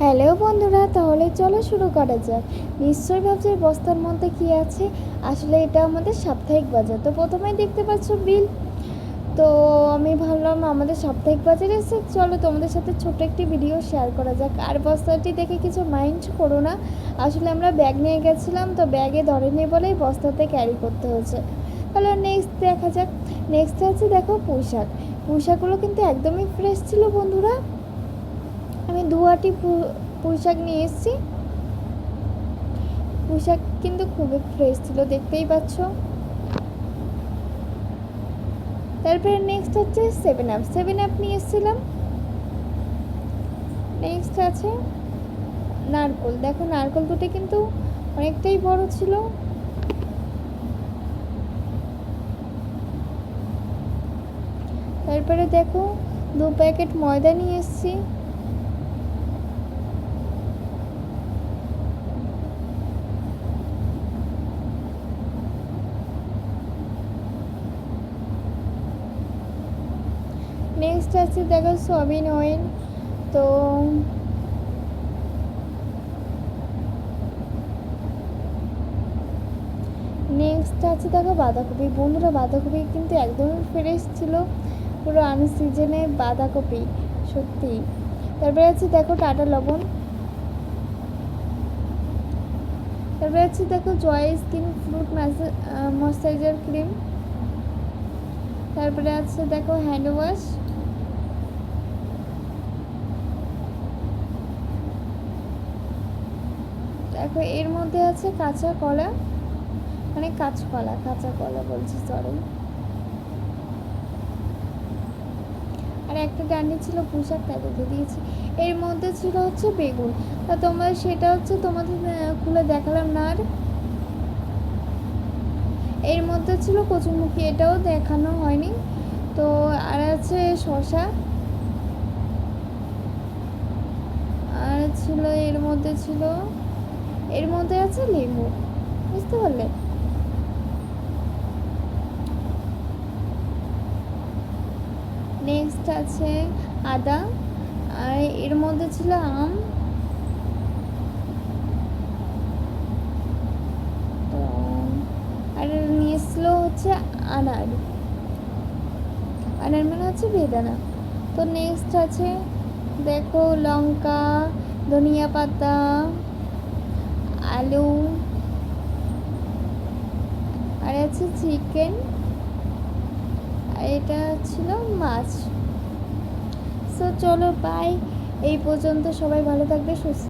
Hello বন্ধুরা, তাহলে চলো শুরু করা যাক। নিশ্চয়ই ভাবছে বস্তার মধ্যে কি আছে? আসলে এটা আমাদের সাপ্তাহিক বাজার। তো প্রথমেই দেখতে পাচ্ছ বিল। তো আমি ভাবলাম আমাদের সাপ্তাহিক বাজারে এসে চলো তোমাদের সাথে ছোট একটি ভিডিও শেয়ার করা যাক। আর বস্তাটি দেখে কিছু মাইন্ড করো না। আসলে আমরা ব্যাগ নিয়ে গেছিলাম, তো ব্যাগে ধরেনি বলেই বস্তাতে ক্যারি করতে হয়েছে। তাহলে নেক্সট দেখা যাক। নেক্সট আছে দেখো পোশাক পোশাকগুলো কিন্তু একদমই ফ্রেশ ছিল বন্ধুরা। আমি দুয়াটি পোশাক নিয়ে এসেছি। পোশাক কিন্তু খুবই ফ্রেশ ছিল, দেখতেই পাচ্ছ। তারপরে নেক্সট হচ্ছে সেভেন আপ সেভেন আপ নিয়ে এসেছিলাম। নেক্সট আছে নারকল। দেখো নারকল দুটো কিন্তু অনেকটাই বড় ছিল। তারপরে দেখো দু প্যাকেট ময়দা নিয়ে এসেছি। নেক্সট আছে দেখো সয়াবিন অয়েল তো নেক্সট আছে দেখো বাঁধাকপি। বন্ধুরা, বাঁধাকপি কিন্তু একদমই ফ্রেশ ছিল, পুরো আনসিজনে বাঁধাকপি, সত্যি। তারপরে আছে দেখো টাটা লবণ। তারপরে আছে দেখো Joy skin fruit moisturiser cream তারপরে আছে দেখো হ্যান্ড ওয়াশ দেখো, এর মধ্যে আছে কাঁচা কলা মানে কাঁচকলা, কাঁচা কলা বলছি সরি আর একটা ডান্ডি ছিল পোশাক, তাই রেখে দিয়েছি। এর মধ্যে ছিল হচ্ছে বেগুন। তা তোমরা সেটা হচ্ছে তোমাদের খুলে দেখালাম না আর। এর মধ্যে ছিল কচুরমুখী এটাও দেখানো হয়নি। তো আর আছে শশা আর ছিল, এর মধ্যে ছিল এর মধ্যে আছে লেবু, বুঝতে পারলে? নেক্সট আছে আদা, আর এর মধ্যে ছিল আম। তো, আর নিয়ে এসলো হচ্ছে আনার। আনার মানে হচ্ছে বেদানা। তো নেক্সট আছে দেখো লঙ্কা, ধনিয়া পাতা আলু। আর আছে চিকেন আর এটা ছিল মাছ। সো চলো বাই এই পর্যন্ত সবাই ভালো থাকবে, সুস্থ